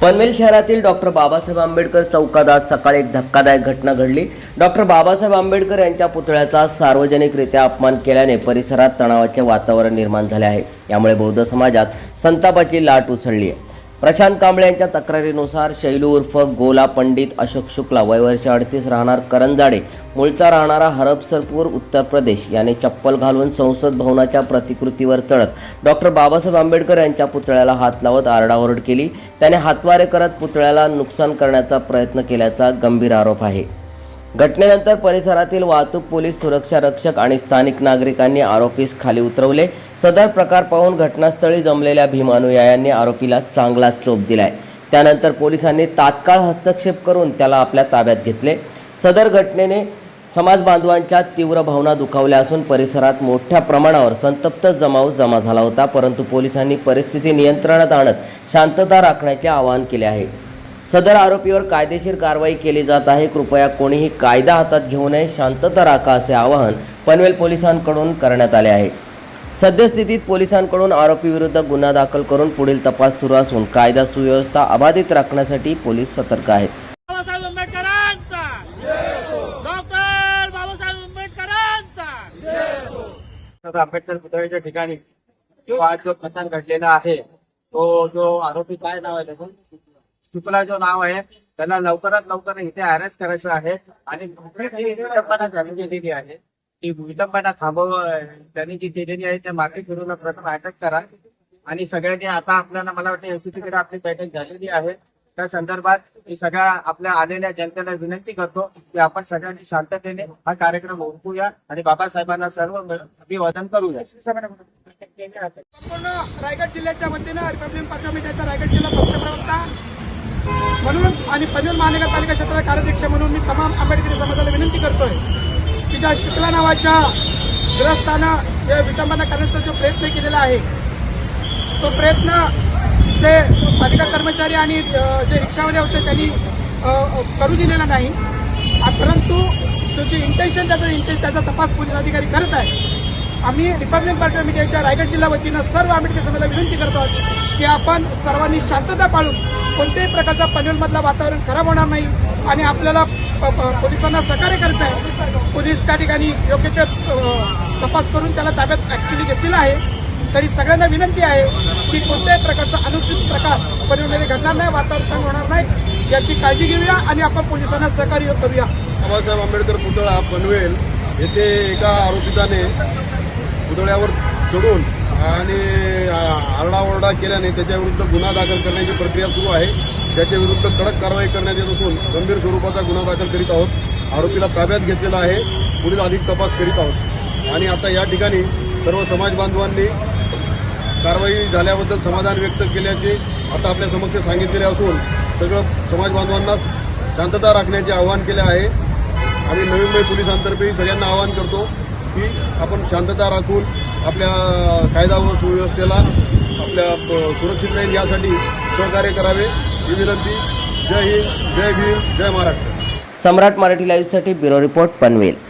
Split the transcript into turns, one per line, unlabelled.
पनवेल शहरातील डॉक्टर बाबासाहेब आंबेडकर चौकात आज सकाळी एक धक्कादायक घटना घडली. डॉक्टर बाबासाहेब आंबेडकर यांच्या पुतळ्याचा सार्वजनिकरित्या अपमान केल्याने परिसरात तणावाचे वातावरण निर्माण झाले आहे. यामुळे बौद्ध समाजात संतापाची लाट उसळली आहे. प्रशांत कांबळे यांच्या तक्रारीनुसार शैलू उर्फ गोला पंडित अशोक शुक्ला वय वर्ष अडतीस राहणार करंजाडे मूळचा राहणारा हरपसरपूर उत्तर प्रदेश. याने चप्पल घालून संसद भवनाच्या प्रतिकृतीवर चढत डॉक्टर बाबासाहेब आंबेडकर यांच्या पुतळ्याला हात लावत आरडाओरड केली. त्याने हातवारे करत पुतळ्याला नुकसान करण्याचा प्रयत्न केल्याचा गंभीर आरोप आहे. घटनेनंतर परिसरातील वाहतूक पोलीस सुरक्षा रक्षक आणि स्थानिक नागरिकांनी आरोपीस खाली उतरवले. सदर प्रकार पाहून घटनास्थळी जमलेल्या भीमानुयायांनी आरोपीला चांगला चोप दिलाय. त्यानंतर पोलिसांनी तात्काळ हस्तक्षेप करून त्याला आपल्या ताब्यात घेतले. सदर घटनेने समाज बांधवांच्या तीव्र भावना दुखावल्या असून परिसरात मोठ्या प्रमाणावर संतप्त जमाव जमा झाला होता परंतु पोलिसांनी परिस्थिती नियंत्रणात आणत शांतता राखण्याचे आवाहन केले आहे. सदर आरोपीवर कायदेशीर कारवाई केली जात आहे. कृपया कोणीही कायदा हातात घेऊ नये. शांतता राखा असे आवाहन पनवेल पोलिसांकडून करण्यात आले आहे. सद्यस्थितीत पोलिसांकडून आरोपीविरुद्ध गुन्हा दाखल करून पुढील तपास सुरू असून कायदा सुव्यवस्था अबाधित राखण्यासाठी पोलीस सतर्क आहेत.
बाबासाहेब आंबेडकरांचा. डॉक्टर बाबासाहेब आंबेडकरांचा.
डॉक्टर आंबेडकर पुतळ्याच्या ठिकाणी जो आज जो प्रकार घडलेला आहे तो जो आरोपी काय नाव आहे त्याचं? शुक्ला जो नाव आहे त्यांना लवकरात लवकर इथे अरेस्ट करायचं आहे. आणि विलंबना विटंबना झाली आहे. ती विटंबना थांबव त्यांनी जी केलेली आहे त्या मागे फिरून प्रथम अटक करा. आणि सगळ्यांनी आता आपल्याला मला वाटतं एसीपी कडे आपली बैठक झालेली आहे. त्या संदर्भात मी सगळ्या आपल्या आलेल्या जनतेला विनंती करतो की आपण सगळ्यांनी शांततेने हा कार्यक्रम ओळखूया आणि बाबासाहेबांना सर्व मिळून अभिवादन करूया.
संपूर्ण रायगड जिल्ह्याच्या वतीनं रिपब्लिक पार्टी रायगड जिल्हा पक्षप्रवक्ता आणि पनवेल महानगरपालिका क्षेत्रात कार्याध्यक्ष म्हणून मी तमाम आंबेडकरी समाजाला विनंती करतोय की ज्या शुक्ला नावाच्या ग्रस्तानं जे विटंबना करण्याचा जो प्रयत्न केलेला आहे तो प्रयत्न ते पालिका कर्मचारी आणि जे रिक्षावाले होते त्यांनी करू दिलेला नाही. परंतु तो जे इंटेन्शन त्याचा इंटेन्शन त्याचा तपास पोलीस अधिकारी करत आहे आम्ही रिपब्लिक पार्टी मीडियाच्या रायगड जिल्हा वतीनं सर्व आंबेडकर समाजाला विनंती करतो आहोत की आपण सर्वांनी शांतता पाळून कोणत्याही प्रकारचा पनवेलमधलं वातावरण खराब होणार नाही आणि आपल्याला प- प- पोलिसांना सहकार्य करायचं आहे. पोलीस त्या ठिकाणी योग्य ते तपास करून त्याला ताब्यात ऍक्च्युली घेतलेला आहे. तरी सगळ्यांना विनंती आहे की कोणत्याही प्रकारचा अनुचित प्रकार पनवेलमध्ये घडणार नाही वातावरण होणार नाही. याची काळजी घेऊया आणि आपण पोलिसांना सहकार्य करूया.
बाबासाहेब आंबेडकर पुतळा पनवेल येथे एका आरोपिताने पुतळ्यावर चढून आणि आरडाओरडा केल्याने त्याच्याविरुद्ध गुन्हा दाखल करण्याची प्रक्रिया सुरू आहे. त्याच्या विरुद्ध कडक कारवाई करण्यात येत असून गंभीर स्वरूपाचा गुन्हा दाखल करीत आहोत. आरोपीला ताब्यात घेतलेला आहे. पुढील अधिक तपास करीत आहोत. आणि आता या ठिकाणी सर्व समाज बांधवांनी कारवाई झाल्याबद्दल समाधान व्यक्त केल्याचे आता आपल्या समक्ष सांगितलेले असून सगळं समाज बांधवांना शांतता राखण्याचे आवाहन केले आहे. आम्ही नवी मुंबई पोलिसांतर्फे सगळ्यांना आवाहन करतो की आपण शांतता राखून आपल्या कायदा व सुव्यवस्थेला आपल्या सुरक्षित राहील यासाठी सहकार्य करावे. ही विनंती. जय हिंद जय भीम जय महाराष्ट्र.
सम्राट मराठी लाईव्हसाठी ब्युरो रिपोर्ट पनवेल.